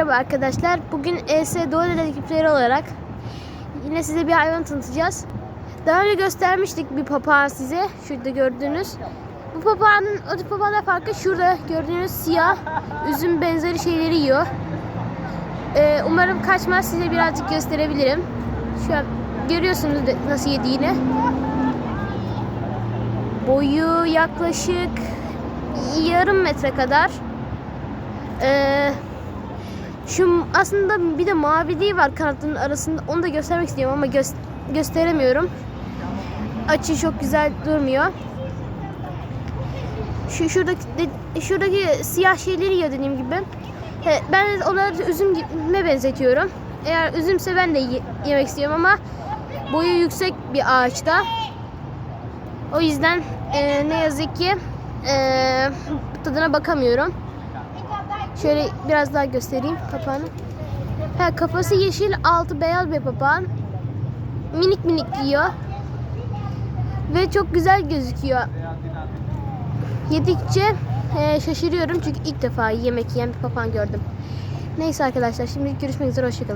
Merhaba arkadaşlar. Bugün ES Doğu Dedektifleri olarak yine size bir hayvan tanıtacağız. Daha önce göstermiştik bir papağan size. Şurada gördüğünüz. Bu papağanın o papağanla farkı şurada gördüğünüz siyah üzüm benzeri şeyleri yiyor. Ee, umarım kaçmaz size birazcık gösterebilirim. Şu an görüyorsunuz nasıl yediğini. Boyu yaklaşık yarım metre kadar. Ee, şu aslında bir de maviliği var kanatlarının arasında. Onu da göstermek istiyorum ama gö- gösteremiyorum. Açı çok güzel durmuyor. Şu şuradaki şuradaki siyah şeyleri yiyor dediğim gibi. He, Ben onları üzüme benzetiyorum. Eğer üzümse ben de ye- yemek istiyorum ama boyu yüksek bir ağaçta. O yüzden e, ne yazık ki e, tadına bakamıyorum. Şöyle biraz daha göstereyim papağanı. Ha, kafası yeşil, altı beyaz bir papağan. Minik minik yiyor. Ve çok güzel gözüküyor. Yedikçe e, şaşırıyorum çünkü ilk defa yemek yiyen bir papağan gördüm. Neyse arkadaşlar şimdi görüşmek üzere hoşçakalın.